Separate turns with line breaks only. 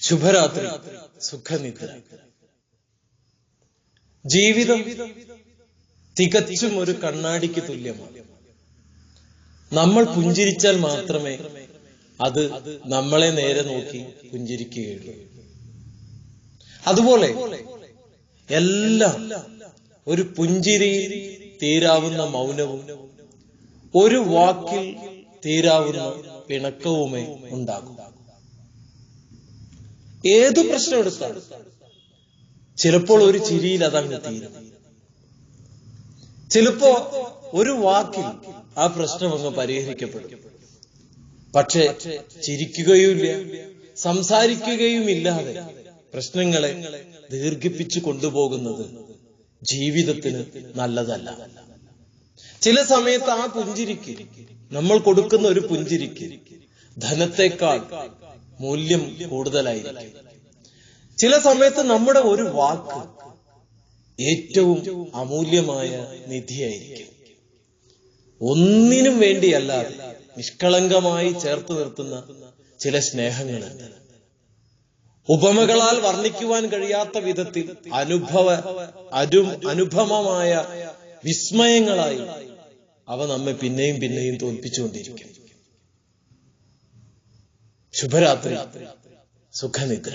ശുഭരാത്രി സുഖനിദ്ര. ജീവിതം തികച്ചും ഒരു കണ്ണാടിക്ക് തുല്യമാണ്. നമ്മൾ പുഞ്ചിരിച്ചാൽ മാത്രമേ അത് നമ്മളെ നേരെ നോക്കി പുഞ്ചിരിക്കുകയുള്ളൂ. അതുപോലെ എല്ലാം ഒരു പുഞ്ചിരിയിൽ തീരാവുന്ന മൗനവും ഒരു വാക്കിൽ തീരാവുന്ന പിണക്കവുമേ ഉണ്ടാകും. ഏതു പ്രശ്നം എടുത്താലും ചിലപ്പോൾ ഒരു ചിരിയിൽ അതങ്ങ് തീരും. ചിലപ്പോ ഒരു വാക്കിൽ ആ പ്രശ്നം അങ്ങ് പരിഹരിക്കപ്പെടും. പക്ഷെ ചിരിക്കുകയുമില്ല സംസാരിക്കുകയുമില്ലാതെ പ്രശ്നങ്ങളെ ദീർഘിപ്പിച്ചു കൊണ്ടുപോകുന്നത് ജീവിതത്തിന് നല്ലതല്ല. ചില സമയത്ത് ആ പുഞ്ചിരിക്ക് നമ്മൾ കൊടുക്കുന്ന ഒരു പുഞ്ചിരിക്ക് ധനത്തെക്കാൾ മൂല്യം കൂടുതലായിരിക്കും. ചില സമയത്ത് നമ്മുടെ ഒരു വാക്ക് ഏറ്റവും അമൂല്യമായ നിധിയായിരിക്കും. ഒന്നിനും വേണ്ടിയല്ലാതെ നിഷ്കളങ്കമായി ചേർത്ത് നിർത്തുന്ന ചില സ്നേഹങ്ങളുണ്ട് ഉപമകളാൽ വർണിക്കുവാൻ കഴിയാത്ത വിധത്തിൽ അനുഭവ അരു അനുഭവമായ വിസ്മയങ്ങളായി അവ നമ്മെ പിന്നെയും പിന്നെയും തോൽപ്പിച്ചുകൊണ്ടിരിക്കും. ശുഭരാത്രി. സുഖനിദ്ര.